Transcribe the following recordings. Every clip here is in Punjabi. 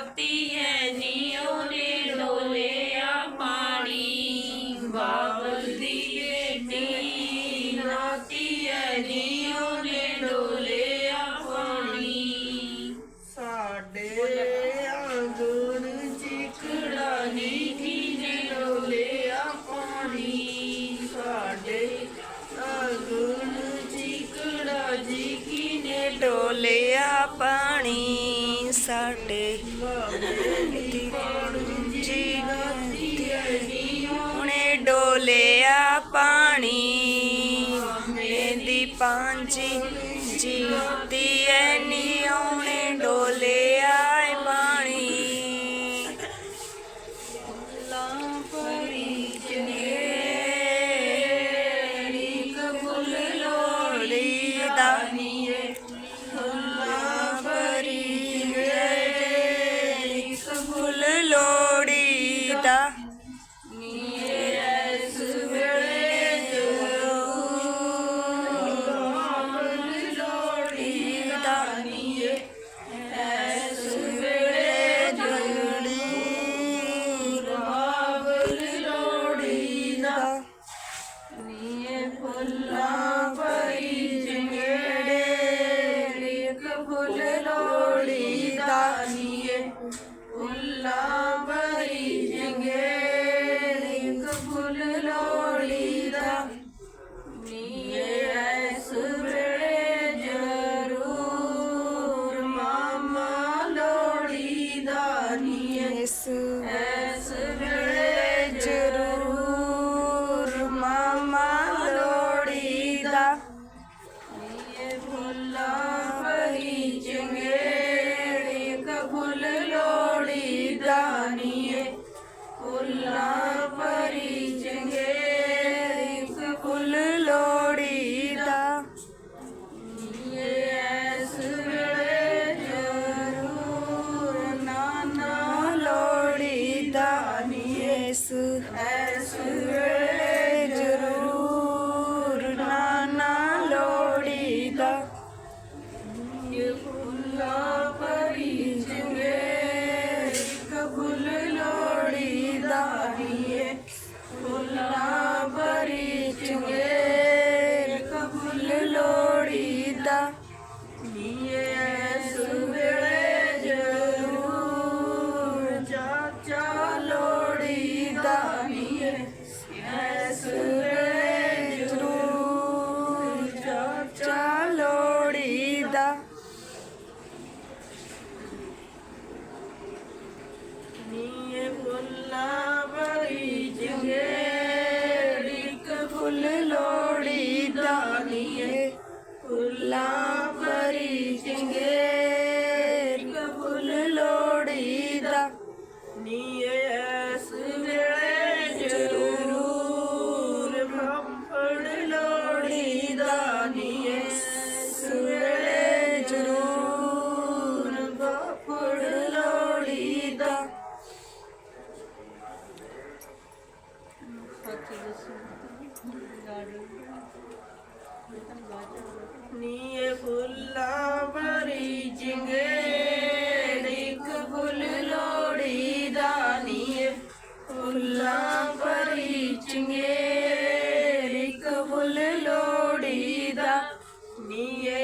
ਰਾਤੀ ਹੈ ਨੀਓ ਨੇ ਡੋਲੇਆ ਪਾਣੀ। ਬਾਬਲ ਦੀ ਰਾਤੀ ਹੈ ਨੀਓ ਨੇ ਡੋਲਿਆ ਪਾਣੀ। ਸਾਡੇ ਅੰਗਣ ਚਿਕੜਾ ਨੀਠੀ ਨੇ ਡੋਲਿਆ ਪਾਣੀ। ਸਾਡੇ ਅੰਗਣ ਚਿਕੜਾ ਜੀ ਕੀ ਨੇ ਡੋਲਿਆ ਪਾਣੀ। ਸਾਡੇ நீயே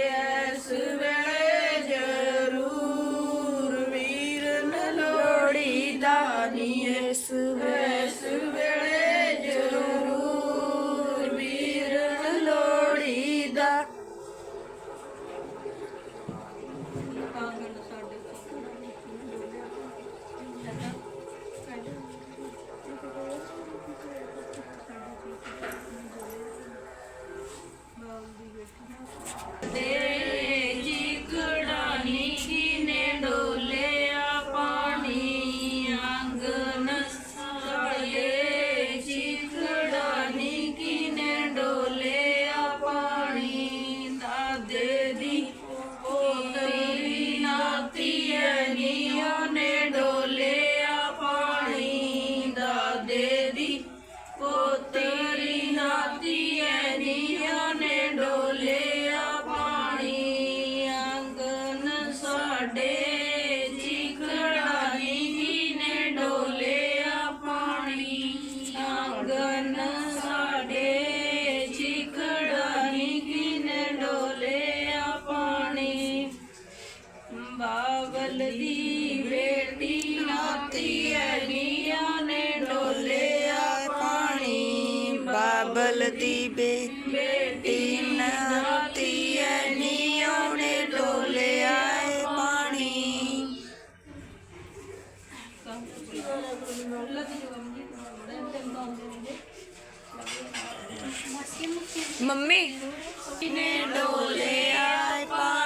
ਦੀਵੇ ਬੇਟੀ ਨਤੀ ਨੀ ਉਹਨੇ ਡੋਲਿਆ ਏ ਪਾਣੀ। ਮੰਮੀ। ਕਿਨੇ ਡੋਲਿਆ ਏ ਪਾਣੀ।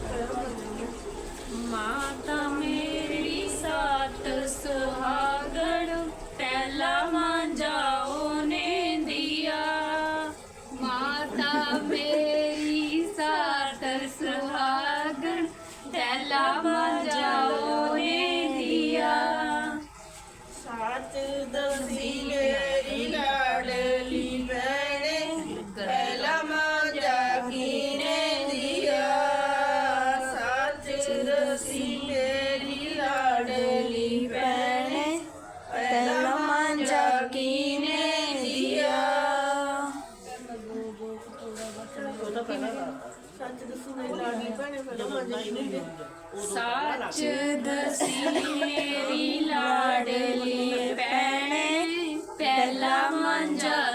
ਸੱਚ ਦਸੀ ਮੇਰੀ ਲਾਡਲੀ ਭੈਣੇ ਪਹਿਲਾ ਮੰਜਾ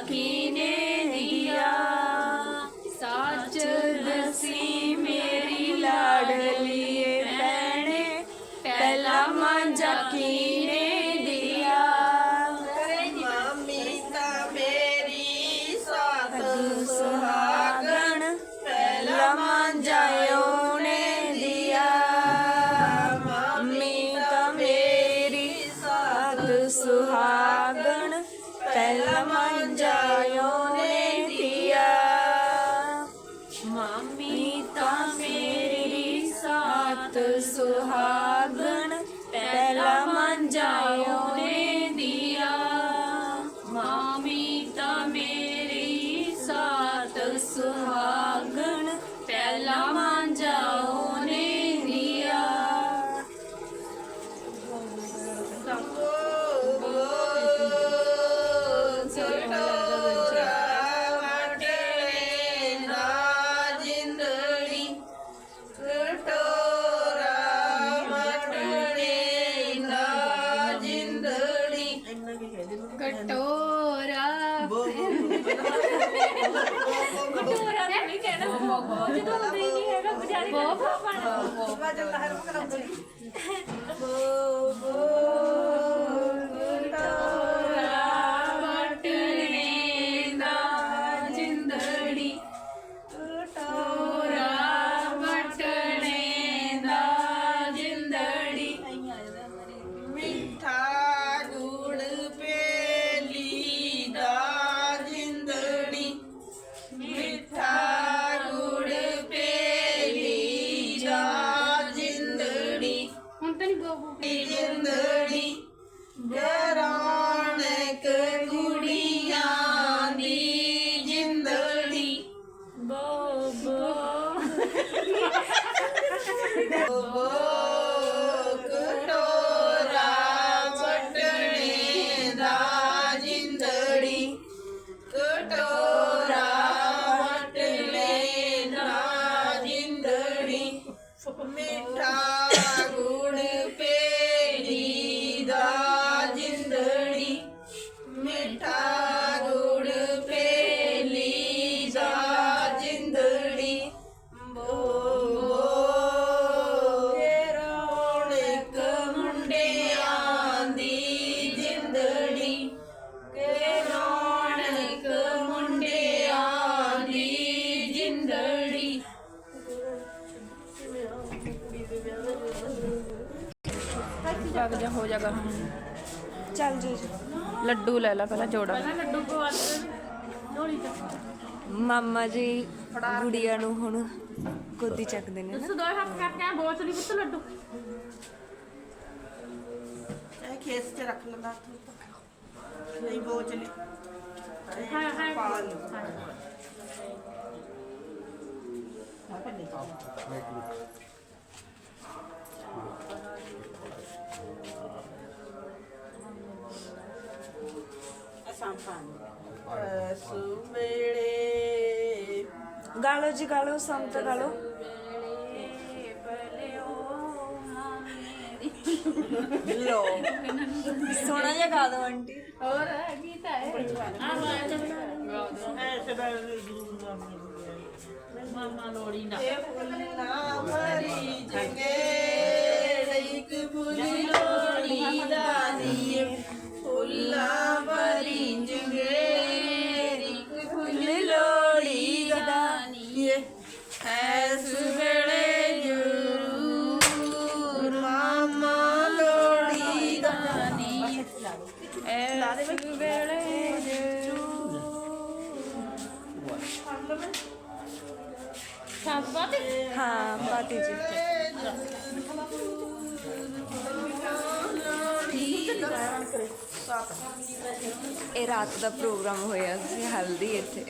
ਕਹਿਣਾ ਬੋ ਜਦੋਂ ਹੁੰਦੇ ਹੀ। ਨਹੀਂ ਹੈਗਾ ਗੁਜਾਰੀ ਬੋ ਪਾਣਾ ਵਟਣੇ ਜਾ ਹੋ ਜਾਗਾ ਚੱਲ ਜੀ ਲੱਡੂ ਲੈ ਲੈ ਪਹਿਲਾਂ ਜੋੜਾ। ਲੱਡੂ ਪਵਾ ਦੇ। ਢੋਲੀ ਤੇ ਮਾਮਾ ਜੀ ਗੁੜੀਆ ਨੂੰ ਹੁਣ ਗੋਦੀ ਚੱਕਦੇ ਨੇ ਤੁਸੀਂ ਦੋ ਹੱਥ ਕਰਕੇ ਆ ਬੋਚ ਲਈ ਪੁੱਤ ਲੱਡੂ। ਇਹ ਖੇਸ ਚ ਰੱਖ ਲੈਂਦਾ ਨਹੀਂ ਬੋਚ ਲਈ ਹਾਂ ਹਾਂ। ਪਾ ਲਓ। ਸੁਮੇੜੇ। ਗਾਲੋ ਜੀ ਗਾਲੋ ਸੰਤ ਗਾਲੋ। ਲੋ ਸੋਹਣਾ ਜਿਹਾ ਗਾ ਦੋ ਆਂਟੀ। ਹੋਰ ਗੀਤ ਹੈ ਆ ਬਾਤ ਐਸੇ ਬੈਲ ਮਾਮਾ ਲੋੜੀ ਨਾ। ਇਹ ਫੁੱਲਾਂ ਭਰੀ ਜੰਗੇੜ ਇੱਕ ਫੁੱਲ ਲੋੜੀ ਦਾ ਨੀ ਫੁੱਲਾਂ ਹਾਂ ਜੀ ਇਹ ਰਾਤ ਦਾ ਪ੍ਰੋਗਰਾਮ ਹੋਇਆ ਸੀ ਹਲਦੀ ਇੱਥੇ।